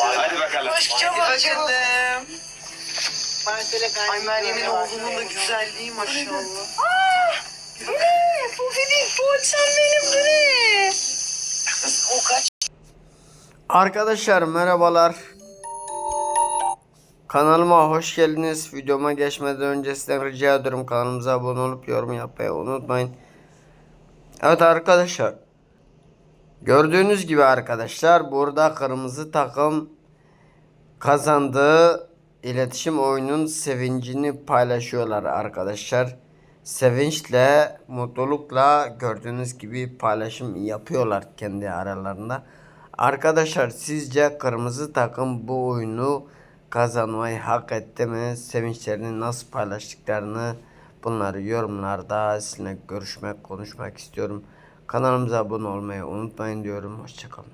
Hadi bakalım. Hadi bakalım. Ay Meryem'in oğlunun da güzelliği maşallah. Aa, ne? Bu benim, bu açan benim, bu ne? O kaç? Arkadaşlar merhabalar. Kanalıma hoş geldiniz. Videoma geçmeden önce sizden rica ediyorum kanalımıza abone olup yorum yapmayı unutmayın. Evet arkadaşlar Gördüğünüz gibi arkadaşlar burada kırmızı takım kazandığı iletişim oyunun sevincini paylaşıyorlar arkadaşlar. Sevinçle, mutlulukla gördüğünüz gibi paylaşım yapıyorlar kendi aralarında. Arkadaşlar sizce kırmızı takım bu oyunu kazanmayı hak etti mi? Sevinçlerini nasıl paylaştıklarını bunları yorumlarda sizinle görüşmek, konuşmak istiyorum. Kanalımıza abone olmayı unutmayın diyorum. Hoşçakalın.